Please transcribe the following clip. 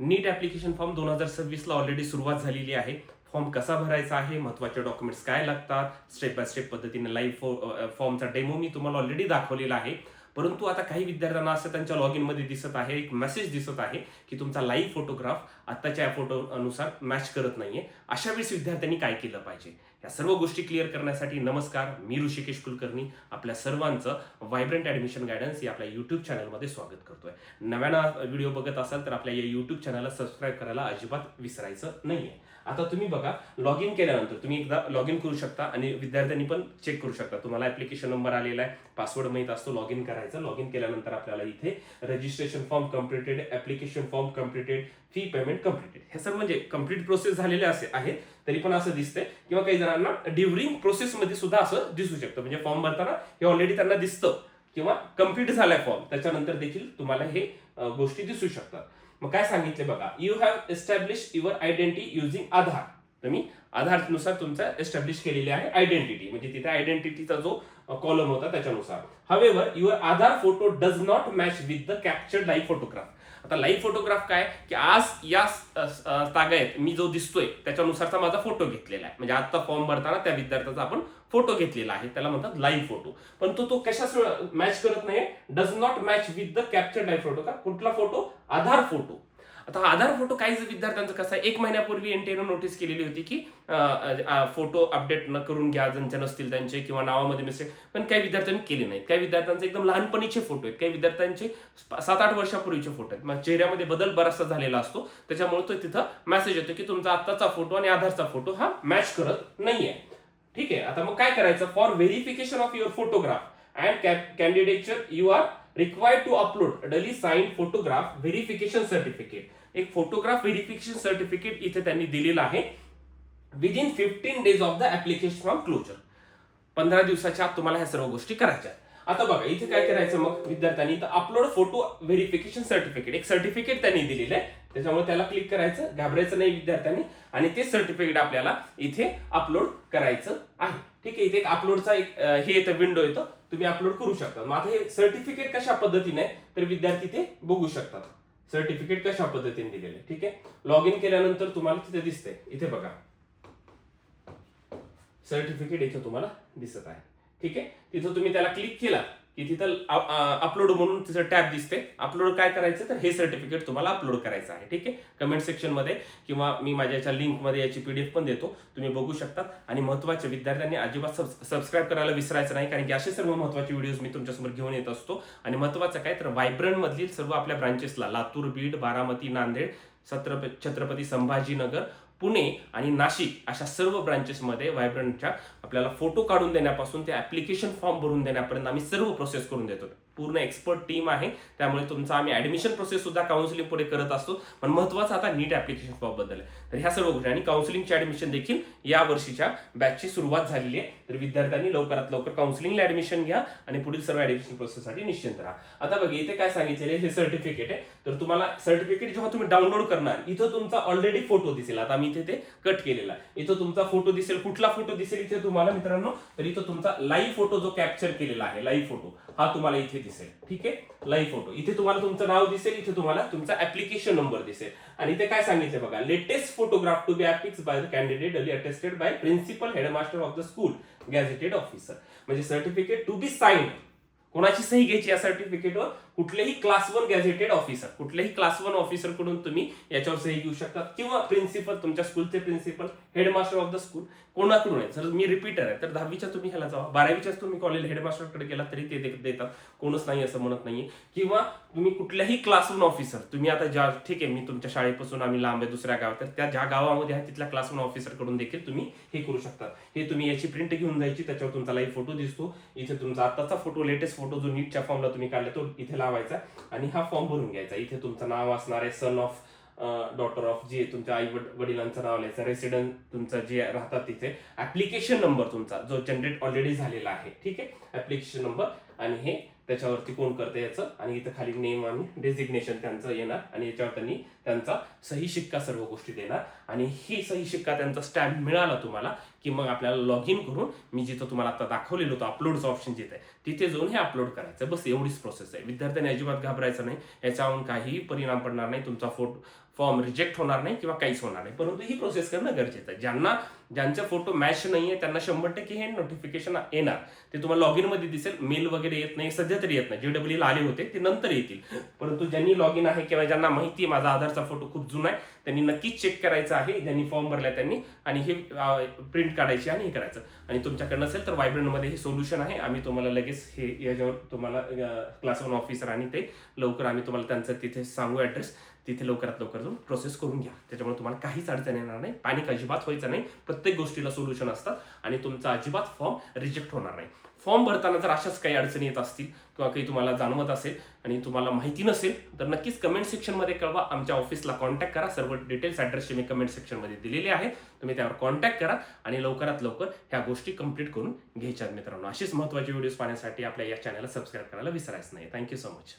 नीट application form दोन हजार सव्वीसला already सुरुवात झालेली आहे. फॉर्म कसा भरायचा आहे? महत्त्वाचे डॉक्युमेंट्स काय लागतात? स्टेप बाय स्टेप पद्धतीने लाईव्ह फॉर्मचा डेमो मी तुम्हाला ऑलरेडी दाखवलेला आहे. परंतु आता काही विद्यार्थ्यांना असं त्यांच्या लॉग इनमध्ये दिसत आहे एक मेसेज दिसत आहे की तुमचा लाईव्ह फोटोग्राफ आत्ताच्या फोटो अनुसार मॅच करत नाहीये. अशा वेळेस विद्यार्थ्यांनी काय केलं पाहिजे? या सर्व गोष्टी क्लिअर करण्यासाठी नमस्कार मी ऋषिकेश कुलकर्णी. आपल्या सर्वांचं व्हायब्रंट ऍडमिशन गायडन्स या आपल्या यूट्यूब चॅनलमध्ये स्वागत करतोय. नव्यानं व्हिडिओ बघत असाल तर आपल्या या यूट्यूब चॅनलला सबस्क्राईब करायला अजिबात विसरायचं नाहीये. आता तुम्ही बघा लॉग इन केल्यानंतर तुम्ही एकदा लॉग इन करू शकता आणि विद्यार्थ्यांनी पण चेक करू शकता. तुम्हाला ऍप्लिकेशन नंबर आलेला आहे पासवर्ड माहीत असतो लॉग इन करायचं. लॉग इन केल्यानंतर आपल्याला इथे registration form completed application form completed fee payment completed हे सर्व म्हणजे कंप्लीट प्रोसेस झालेले असे आहेत तरी पण असं दिसतंय. किंवा काही जणांना ड्युरिंग प्रोसेसमध्ये सुद्धा असं दिसू शकतं. म्हणजे फॉर्म भरताना हे ऑलरेडी त्यांना दिसतं. किंवा कंप्लीट झालाय फॉर्म त्याच्यानंतर देखील तुम्हाला हे गोष्टी दिसू शकतात. मग काय सांगितले बघा. You have establish your identity using Aadhaar तुम्ही आधारनुसार तुमचा एस्टॅब्लिश केलेली आहे आयडेंटिटी म्हणजे तिथे आयडेंटिटीचा जो कॉलम होता त्याच्यानुसार. However your Aadhaar photo does not match with the captured live photograph आता लाईव्ह फोटोग्राफ काय? की आज या तागायत मी जो दिसतोय त्याच्यानुसारचा माझा फोटो घेतलेला आहे. म्हणजे आता फॉर्म भरताना त्या विद्यार्थ्याचा आपण फोटो घेतलेला आहे. त्याला म्हणतात लाईव्ह फोटो पण तो तो कशाच मॅच करत नाही does not match with the captured live photo का? कुठला फोटो आधार फोटो आता आधार फोटो काही विद्यार्थ्यांचं? कसं आहे? एक महिन्यापूर्वी एनटीएनं नोटीस केलेली होती की फोटो अपडेट न करून घ्या ज्यांचे नसतील त्यांचे किंवा नावामध्ये मिस्टेक पण काही विद्यार्थ्यांनी केले नाहीत. काही विद्यार्थ्यांचे एकदम लहानपणीचे फोटो आहेत. काही विद्यार्थ्यांचे सात आठ वर्षापूर्वीचे फोटो आहेत. मग चेहऱ्यामध्ये बदल बराचसा झालेला असतो. त्याच्यामुळे तो तिथं मेसेज येतो की तुमचा आत्ताचा फोटो आणि आधारचा फोटो हा मॅच करत नाहीये. ठीक आहे? आता मग काय करायचं? For verification of your photograph and candidature you are required to upload duly signed photograph verification certificate एक फोटोग्राफ व्हेरिफिकेशन सर्टिफिकेट इथे त्यांनी दिलेलं आहे. Within fifteen days of the application from closure पंधरा दिवसाच्या आत तुम्हाला ह्या सर्व गोष्टी करायच्या आता बघा इथे काय करायचं मग? विद्यार्थ्यांनी तर अपलोड फोटो व्हेरिफिकेशन सर्टिफिकेट एक सर्टिफिकेट त्यांनी दिलेलं आहे. त्याच्यामुळे त्याला क्लिक करायचं. घाबरायचं नाही विद्यार्थ्यांनी. आणि ते सर्टिफिकेट आपल्याला इथे अपलोड करायचं आहे. ठीक आहे इथे एक अपलोडचा एक हे येतं विंडो येतं. तुम्ही अपलोड करू शकता. मग आता हे सर्टिफिकेट कशा पद्धतीने तर विद्यार्थी ते बघू शकतात. सर्टिफिकेट कशा पद्धतीने दिलेले ठीक आहे? लॉग इन केल्यानंतर तुम्हाला तिथे दिसते इथे बघा. सर्टिफिकेट इथे तुम्हाला दिसत आहे. ठीक आहे? तिथं तुम्ही त्याला क्लिक केला की तिथं अपलोड म्हणून तिथं टॅब दिसते. अपलोड काय करायचं? तर हे सर्टिफिकेट तुम्हाला अपलोड करायचं आहे. ठीक आहे? कमेंट सेक्शनमध्ये किंवा मी माझ्या याच्या याची पी डी एफ पण देतो. तुम्ही बघू शकता. आणि महत्त्वाचे विद्यार्थ्यांनी अजिबात सब सबस्क्राईब करायला विसरायचं नाही कारण की असे सर्व महत्त्वाचे व्हिडिओज मी तुमच्यासमोर घेऊन येत असतो. आणि महत्वाचं काय? तर वायब्रंटमधील सर्व आपल्या ब्रांचेसला लातूर बीड बारामती नांदेड छत्रप छत्रपती संभाजीनगर पुणे आणि नाशिक अशा सर्व ब्रांचेसमध्ये व्हायब्रंटच्या आपल्याला फोटो काढून देण्यापासून ते ॲप्लिकेशन फॉर्म भरून देण्यापर्यंत आम्ही सर्व प्रोसेस करून देतो. पूर्ण एक्सपर्ट टीम आहे. त्यामुळे तुमचा आम्ही ऍडमिशन प्रोसेस सुद्धा काउन्सिलिंग पुढे करत असतो. पण महत्वाचं आता नीट ऍप्लिकेशन फॉर्मबद्दल आहे. तर ह्या सर्व गोष्टी. आणि काउन्सिलिंगचे ऍडमिशन देखील या वर्षीच्या बॅचची सुरुवात झालेली आहे. तर विद्यार्थ्यांनी लवकरात लवकर काउन्सिलिंगला ऍडमिशन घ्या आणि पुढील सर्व ऍडमिशन प्रोसेससाठी निश्चिंत राहा. आता बघा इथे काय सांगितलेले हे सर्टिफिकेट आहे. तर तुम्हाला सर्टिफिकेट जेव्हा तुम्ही डाउनलोड करणार इथं तुमचा ऑलरेडी फोटो दिसेल. आता मी इथे ते कट केलेला आहे. इथं तुमचा फोटो दिसेल. कुठला फोटो दिसेल इथे तुम्हाला मित्रांनो? तर इथं तुमचा लाईव्ह फोटो जो कॅप्चर केलेला आहे लाईव्ह फोटो हा तुम्हाला इथे दिसेल. ठीक आहे? लाईव्ह फोटो इथे तुम्हाला तुमचं नाव दिसेल इथे तुम्हाला तुमचा ऍप्लिकेशन नंबर दिसेल. आणि ते काय सांगितलं बघा? Latest photograph to be affixed by the candidate duly attested by principal headmaster of the school gazetted officer म्हणजे सर्टिफिकेट टू बी साईन कोणाची सही घ्यायची या सर्टिफिकेटवर कुठलेही क्लास वन गॅझेटेड ऑफिसर कुठल्याही क्लास वन ऑफिसरकडून तुम्ही याच्यावर सही घेऊ शकता. किंवा प्रिन्सिपल तुमच्या स्कूलचे principal headmaster of the school कोणाकडून आहे? जर मी रिपीटर आहे तर दहावीच्या तुम्ही ह्याला जावा. बारावीच्याच तुम्ही कॉलेज हेडमास्टरकडे गेला तरी ते देतात. कोणच नाही असं म्हणत नाही किंवा तुम्ही कुठल्याही क्लास वन ऑफिसर तुम्ही आता ज्या ठीक आहे मी तुमच्या शाळेपासून आम्ही लांब आहे दुसऱ्या गावात तर त्या ज्या गावामध्ये आहे तिथल्या क्लास वन ऑफिसरकडून देखील तुम्ही हे करू शकता. हे तुम्ही याची प्रिंट घेऊन जायची त्याच्यावर तुमचा लाईव्ह फोटो दिसतो. इथे तुमचा आताचा फोटो लेटेस्ट फोटो जो नीटच्या फॉर्मला तुम्ही काढला तो इथे लावायचा आणि हा फॉर्म भरून घ्यायचा. इथे तुमचं नाव असणार आहे सन ऑफ डॉटर ऑफ जे तुमच्या आई वडिलांचं नाव लिहायचं रेसिडेंट तुमचं जे राहतात तिथे ऍप्लिकेशन नंबर तुमचा जो जनरेट ऑलरेडी झालेला आहे. ठीक आहे? ऍप्लिकेशन नंबर आणि हे त्याच्यावरती कोण करते याचं? आणि इथं खाली नेम आणि डेझिग्नेशन त्यांचं येणार. आणि याच्यावर त्यांनी त्यांचा सही शिक्का सर्व गोष्टी देणार. आणि ही सही शिक्का त्यांचा स्टॅम्प मिळाला तुम्हाला की मग आपल्याला लॉग इन करून मी जिथं तुम्हाला आता दाखवलेलं होतं अपलोडचं ऑप्शन जिथे आहे तिथे जाऊन हे अपलोड करायचं. बस एवढीच प्रोसेस आहे. विद्यार्थ्यांनी अजिबात घाबरायचं नाही. याच्यावरून काहीही परिणाम पडणार नाही. तुमचा फोटो फॉर्म रिजेक्ट होणार नाही किंवा काहीच होणार नाही. परंतु ही प्रोसेस करणं गरजेचं आहे. ज्यांना ज्यांचा फोटो मॅच आहे त्यांना शंभर टक्के हे नोटिफिकेशन येणार. ते तुम्हाला लॉग इनमध्ये दिसेल. मेल वगैरे येत नाही. सध्या तरी येत नाही. जे डब्ल्यू आले होते ते नंतर येतील. परंतु ज्यांनी लॉग इन आहे किंवा ज्यांना माहिती आहे माझा आधारचा फोटो खूप जुना आहे त्यांनी नक्कीच चेक करायचा आहे. ज्यांनी फॉर्म भरला त्यांनी. आणि हे प्रिंट काढायची आणि हे करायचं. आणि तुमच्याकडे नसेल तर वायब्रंटमध्ये हे सोल्युशन आहे. आम्ही तुम्हाला लगेच हे याच्यावर तुम्हाला क्लास वन ऑफिसर आणि ते लवकर आम्ही तुम्हाला त्यांचं तिथे सांगू ॲड्रेस तिथे लवकरात लवकर जाऊन प्रोसेस करून घ्या. त्याच्यामुळे तुम्हाला काहीच अडचण येणार नाही. पॅनिक अजिबात व्हायचं नाही. प्रत्येक गोष्टीला सोल्युशन असतात आणि तुमचा अजिबात फॉर्म रिजेक्ट होणार नाही. फॉर्म भरताना जर अशाच काही अडचणी येत असतील किंवा काही तुम्हाला जाणवत असेल आणि तुम्हाला माहिती नसेल तर नक्कीच कमेंट सेक्शनमध्ये कळवा. आमच्या ऑफिसला कॉन्टॅक्ट करा. सर्व डिटेल्स ॲड्रेसचे मी कमेंट सेक्शनमध्ये दिलेले आहे. तुम्ही त्यावर कॉन्टॅक्ट करा आणि लवकरात लवकर ह्या गोष्टी कंप्लीट करून घ्यायच्यात मित्रांनो. अशीच महत्त्वाची व्हिडिओज पाहण्यासाठी आपल्या या चॅनलला सबस्क्राईब करायला विसरायचं नाही. Thank you so much